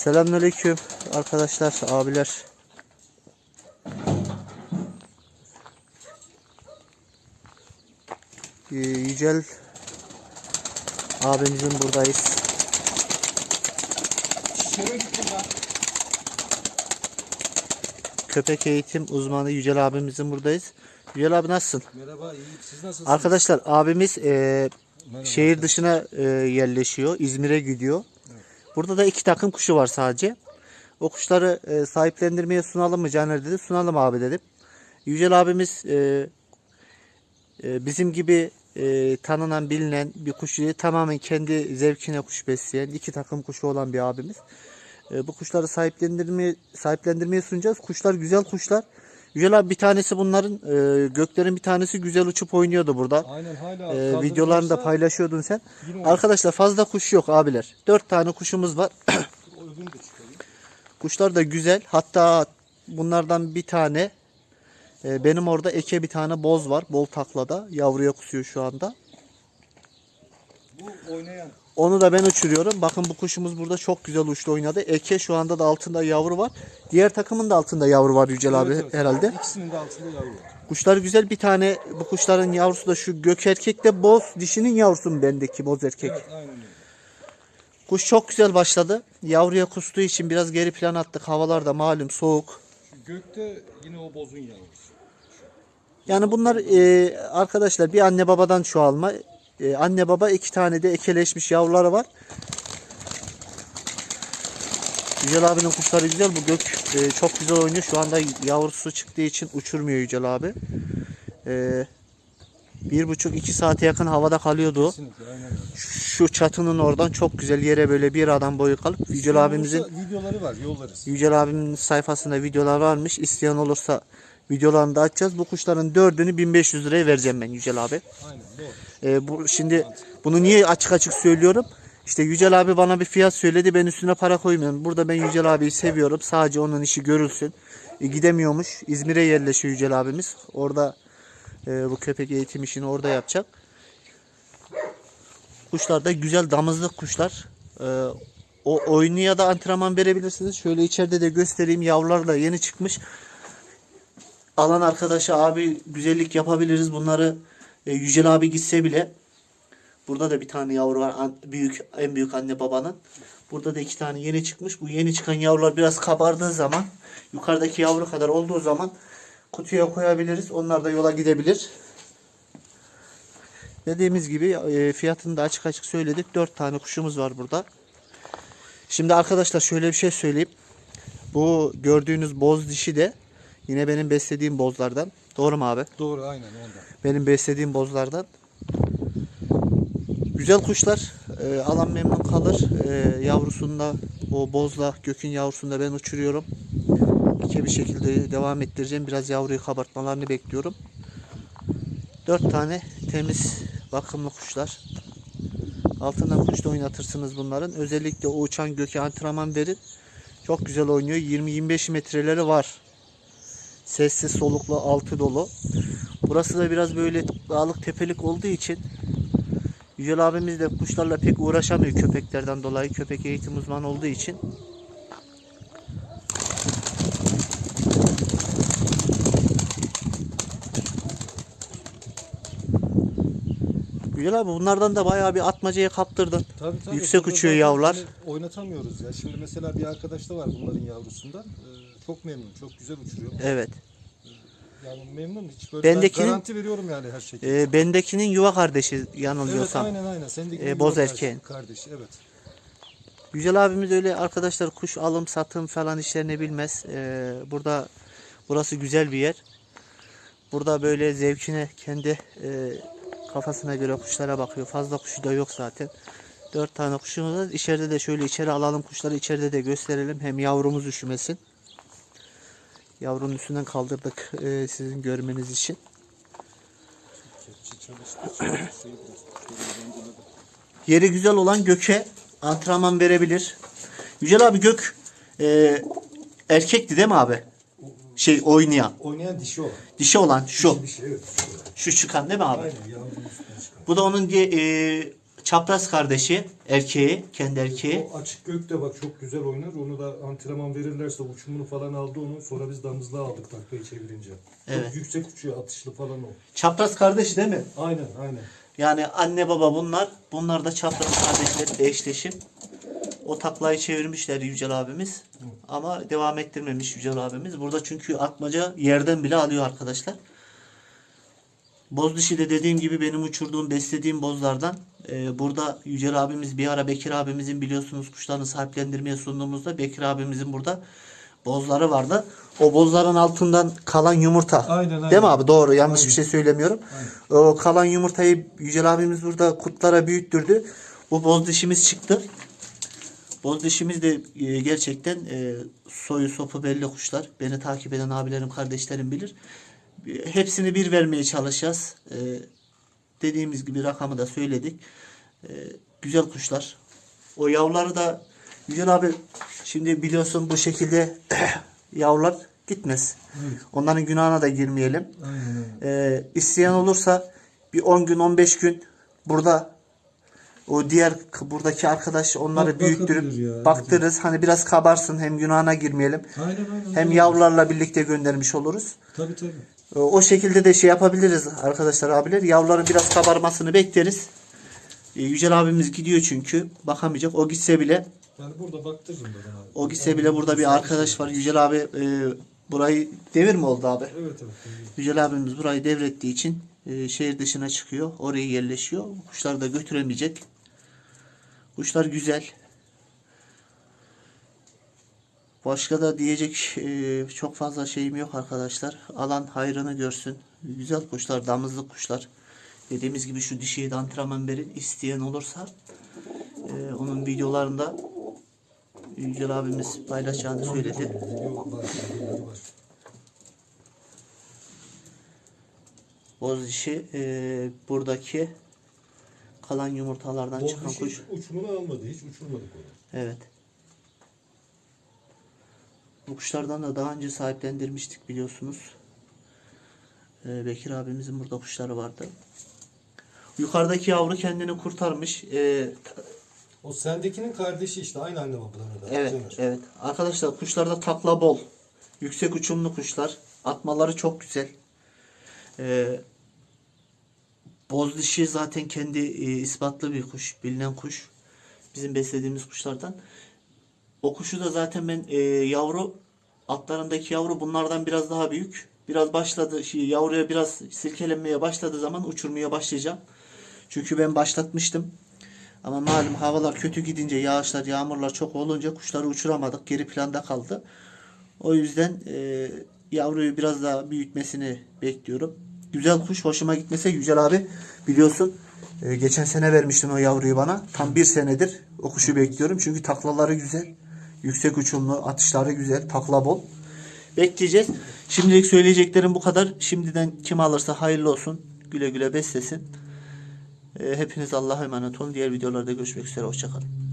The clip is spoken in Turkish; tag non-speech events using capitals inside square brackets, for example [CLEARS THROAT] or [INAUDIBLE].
Selamünaleyküm arkadaşlar, abiler. Ee, Yücel abimizin buradayız. Köpek eğitim uzmanı Yücel abimizin buradayız. Yücel abi nasılsın? Merhaba, iyiyim. Siz nasılsınız? Arkadaşlar abimiz e, Merhaba. şehir dışına e, yerleşiyor. İzmir'e gidiyor. Burada da iki takım kuşu var sadece. O kuşları e, sahiplendirmeye sunalım mı Caner dedi. Sunalım abi dedim. Yücel abimiz e, e, bizim gibi e, tanınan bilinen bir kuş değil. Tamamen kendi zevkine kuş besleyen iki takım kuşu olan bir abimiz. E, bu kuşları sahiplendirmeye sahiplendirmeye sunacağız. Kuşlar güzel kuşlar. Yücel abi bir tanesi bunların e, göklerin bir tanesi güzel uçup oynuyordu burada. Aynen hala. Kaldırılırsa videolarını da paylaşıyordun sen. Arkadaşlar fazla kuş yok abiler. Dört tane kuşumuz var. [CLEARS THROAT] Kuşlar da güzel. Hatta bunlardan bir tane e, benim orada eke bir tane boz var. Bol taklada. Yavruya kusuyor şu anda. Bu oynayan. Onu da ben uçuruyorum. Bakın bu kuşumuz burada çok güzel uçtu oynadı. Eke şu anda da altında yavru var. Diğer takımın da altında yavru var Yücel abi Evet, evet. herhalde. İkisinin de altında yavru var. Kuşlar güzel. Bir tane bu kuşların yavrusu da şu gök erkek de boz. Dişinin yavrusu mu bendeki boz erkek? Evet, aynen öyle. Kuş çok güzel başladı. Yavruya kustuğu için biraz geri plan attık. Havalar da malum soğuk. Gökte yine o bozun yavrusu. Yani bunlar e, arkadaşlar bir anne babadan çoğalma. E, anne baba iki tane de ekeleşmiş yavruları var. Yücel abinin kuşları güzel. Bu gök e, çok güzel oynuyor. Şu anda yavrusu çıktığı için uçurmuyor Yücel abi. E, bir buçuk iki saate yakın havada kalıyordu. Şu çatının oradan çok güzel yere böyle bir adam boyu kalıp Yücel abimizin Videoları var, yollarız. Yücel abimin sayfasında videolar varmış. İsteyen olursa videolarını da açacağız. Bu kuşların dördünü 1500 liraya vereceğim ben Yücel abi. Aynen doğru. Ee, bu şimdi bunu niye açık açık söylüyorum? İşte Yücel abi bana bir fiyat söyledi. Ben üstüne para koymuyorum. Burada ben Yücel abiyi seviyorum. Sadece onun işi görülsün. E, gidemiyormuş. İzmir'e yerleşiyor Yücel abimiz. Orada e, bu köpek eğitim işini orada yapacak. Kuşlar da güzel damızlık kuşlar. E, o oynuya da antrenman verebilirsiniz. Şöyle içeride de göstereyim. Yavrular da yeni çıkmış. Alan arkadaşa abi güzellik yapabiliriz. Bunları e, Yücel abi gitse bile burada da bir tane yavru var. An- büyük en büyük anne babanın. Burada da iki tane yeni çıkmış. Bu yeni çıkan yavrular biraz kabardığı zaman yukarıdaki yavru kadar olduğu zaman kutuya koyabiliriz. Onlar da yola gidebilir. Dediğimiz gibi e, fiyatını da açık açık söyledik. Dört tane kuşumuz var burada. Şimdi arkadaşlar şöyle bir şey söyleyeyim. Bu gördüğünüz boz dişi de yine benim beslediğim bozlardan. Doğru mu abi? Doğru aynen ondan. Benim beslediğim bozlardan. Güzel kuşlar. Ee, alan memnun kalır. Ee, yavrusunda o bozla gökün yavrusunda ben uçuruyorum. İki bir şekilde devam ettireceğim. Biraz yavruyu kabartmalarını bekliyorum. Dört tane temiz bakımlı kuşlar. Altından kuş da oynatırsınız bunların. Özellikle o uçan göke antrenman verin. Çok güzel oynuyor. 20-25 metreleri var. Sessiz soluklu altı dolu. Burası da biraz böyle dağlık tepelik olduğu için Yücel abimiz de kuşlarla pek uğraşamıyor köpeklerden dolayı. Köpek eğitim uzmanı olduğu için. Yücel abi bunlardan da bayağı bir atmacaya kaptırdın. Tabii, tabii. Yüksek uçuyor zaten yavrular. hani Oynatamıyoruz ya. Şimdi mesela bir arkadaş da var bunların yavrusundan. Ee, çok memnun, çok güzel uçuruyor. Evet. Yani memnun hiç böyle Bendekinin- ben garanti veriyorum yani her şekilde. Ee, bendekinin yuva kardeşi evet yanılmıyorsam. aynen aynen. Sen de Ee, boz erkeğin. Kardeş evet. Yücel abimiz öyle arkadaşlar kuş alım satım falan işlerini bilmez. Ee, burada burası güzel bir yer. Burada böyle zevkine kendi e, kafasına göre kuşlara bakıyor. Fazla kuşu da yok zaten. Dört tane kuşumuz var. İçeride de şöyle içeri alalım kuşları içeride de gösterelim. Hem yavrumuz üşümesin. Yavrunun üstünden kaldırdık e, sizin görmeniz için. Yeri güzel olan göke antrenman verebilir. Yücel abi gök e, erkekti değil mi abi? Şey oynayan. Oynayan dişi o. Dişi olan şu. Dişi evet. Şu çıkan değil mi abi? Aynen yavrunun üstüne çıkan. Bu da onun diye e, çapraz kardeşi, erkeği, kendi erkeği. O açık gökte bak çok güzel oynar. Onu da antrenman verirlerse uçumunu falan aldı onu. Sonra biz damızlığa aldık takkayı çevirince. Evet. Çok yüksek uçuyor atışlı falan o. Çapraz kardeşi değil mi? Aynen aynen. Yani anne baba bunlar. Bunlar da çapraz kardeşler eşleşim. O taklayı çevirmişler Yücel abimiz. Ama devam ettirmemiş Yücel abimiz. Burada çünkü atmaca yerden bile alıyor arkadaşlar. Boz dişi de dediğim gibi benim uçurduğum, beslediğim bozlardan. Ee, burada Yücel abimiz bir ara Bekir abimizin biliyorsunuz kuşlarını sahiplendirmeye sunduğumuzda Bekir abimizin burada bozları vardı. O bozların altından kalan yumurta. Aynen, aynen. Değil mi abi? Doğru. Yanlış bir Aynen. şey söylemiyorum. O kalan yumurtayı Yücel abimiz burada kurtlara büyüttürdü. Bu boz dişimiz çıktı. Boz dişimiz de e, gerçekten e, soyu sopu belli kuşlar. Beni takip eden abilerim, kardeşlerim bilir. E, Hepsini bir vermeye çalışacağız. E, dediğimiz gibi rakamı da söyledik. E, güzel kuşlar. O yavruları da Yücel abi şimdi biliyorsun bu şekilde [COUGHS] yavrular gitmez. Onların günahına da girmeyelim. Aynen. Ee, isteyen olursa bir 10 gün 15 gün burada o diğer buradaki arkadaş onları Bak- büyüttürüp ya. baktırırız. Hani biraz kabarsın hem günahına girmeyelim. Aynen aynen. Hem yavrularla birlikte göndermiş oluruz. Tabii tabii. O şekilde de şey yapabiliriz arkadaşlar abiler. Yavruların biraz kabarmasını bekleriz. Ee, Yücel abimiz gidiyor çünkü. Bakamayacak. O gitse bile Yani burada baktırırım ben abi. o gitse bile burada bir arkadaş var. Yücel abi e, burayı devir mi oldu abi? Evet evet. Yücel abimiz burayı devrettiği için e, şehir dışına çıkıyor. Oraya yerleşiyor. Kuşları da götüremeyecek. Kuşlar güzel. Başka da diyecek e, çok fazla şeyim yok arkadaşlar. Alan hayrını görsün. Güzel kuşlar, damızlık kuşlar. Dediğimiz gibi şu dişiyi de antrenman verin. isteyen olursa e, onun videolarında Yücel abimiz paylaşacağını söyledi. Boz dişi e, buradaki kalan yumurtalardan Boz çıkan kuş. uçumunu almadı. Hiç uçurmadık onu. Evet. Bu kuşlardan da daha önce sahiplendirmiştik biliyorsunuz. E, Bekir abimizin burada kuşları vardı. Yukarıdaki yavru kendini kurtarmış. E, O sendekinin kardeşi işte aynı anne babalarına da. evet, Caner. evet. Arkadaşlar kuşlarda takla bol. Yüksek uçumlu kuşlar. Atmaları çok güzel. E, boz dişi zaten kendi e, ispatlı bir kuş. Bilinen kuş. Bizim beslediğimiz kuşlardan. O kuşu da zaten ben e, yavru atlarındaki yavru bunlardan biraz daha büyük. Biraz başladı şey, yavruya biraz silkelenmeye başladığı zaman uçurmaya başlayacağım. Çünkü ben başlatmıştım. Ama malum havalar kötü gidince yağışlar, yağmurlar çok olunca kuşları uçuramadık. Geri planda kaldı. O yüzden e, yavruyu biraz daha büyütmesini bekliyorum. Güzel kuş hoşuma gitmese Yücel abi biliyorsun e, geçen sene vermiştin o yavruyu bana. Tam bir senedir o kuşu bekliyorum. Çünkü taklaları güzel. Yüksek uçumlu, atışları güzel, takla bol. Bekleyeceğiz. Şimdilik söyleyeceklerim bu kadar. Şimdiden kim alırsa hayırlı olsun. Güle güle beslesin. E, hepiniz Allah'a emanet olun. Diğer videolarda görüşmek üzere. Hoşçakalın.